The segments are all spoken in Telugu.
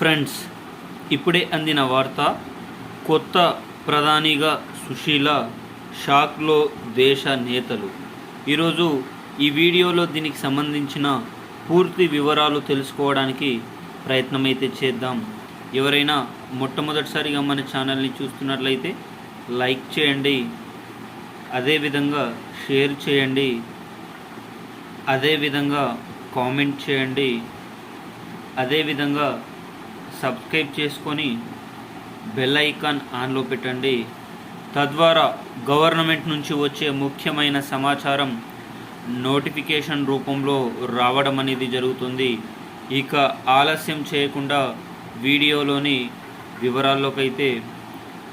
ఫ్రెండ్స్ ఇప్పుడే అందిన వార్త కొత్త ప్రధానిగా సుశీల షాక్లో దేశ నేతలు. ఈరోజు ఈ వీడియోలో దీనికి సంబంధించిన పూర్తి వివరాలు తెలుసుకోవడానికి ప్రయత్నమైతే చేద్దాం. ఎవరైనా మొట్టమొదటిసారిగా మన ఛానల్ని చూస్తున్నట్లయితే లైక్ చేయండి అదేవిధంగా షేర్ చేయండి అదేవిధంగా కామెంట్ చేయండి అదేవిధంగా సబ్స్క్రైబ్ చేసుకొని బెల్ ఐకాన్ ఆన్లో పెట్టండి. తద్వారా గవర్నమెంట్ నుంచి వచ్చే ముఖ్యమైన సమాచారం నోటిఫికేషన్ రూపంలో రావడం అనేది జరుగుతుంది. ఇక ఆలస్యం చేయకుండా వీడియోలోని వివరాల్లోకైతే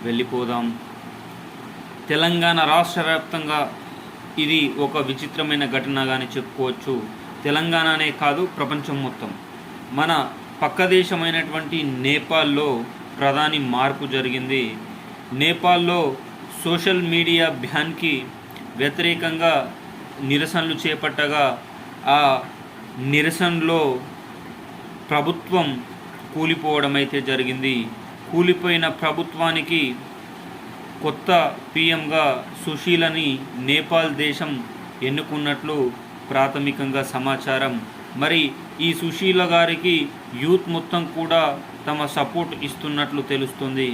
వెళ్ళిపోదాం. తెలంగాణ రాష్ట్ర వ్యాప్తంగా ఇది ఒక విచిత్రమైన ఘటనగానే చెప్పుకోవచ్చు. తెలంగాణనే కాదు ప్రపంచం మొత్తం. మన పక్క దేశమైనటువంటి నేపాల్లో ప్రధాని మార్పు జరిగింది. నేపాల్లో సోషల్ మీడియా బ్యాన్కి వ్యతిరేకంగా నిరసనలు చేపట్టగా ఆ నిరసనలో ప్రభుత్వం కూలిపోవడం అయితే జరిగింది. కూలిపోయిన ప్రభుత్వానికి కొత్త పిఎంగా సుశీలని నేపాల్ దేశం ఎన్నుకున్నట్లు ప్రాథమికంగా సమాచారం. మరి ఈ సుశీల గారికి యూత్ మొత్తం కూడా తమ సపోర్ట్ ఇస్తున్నట్లు తెలుస్తుంది.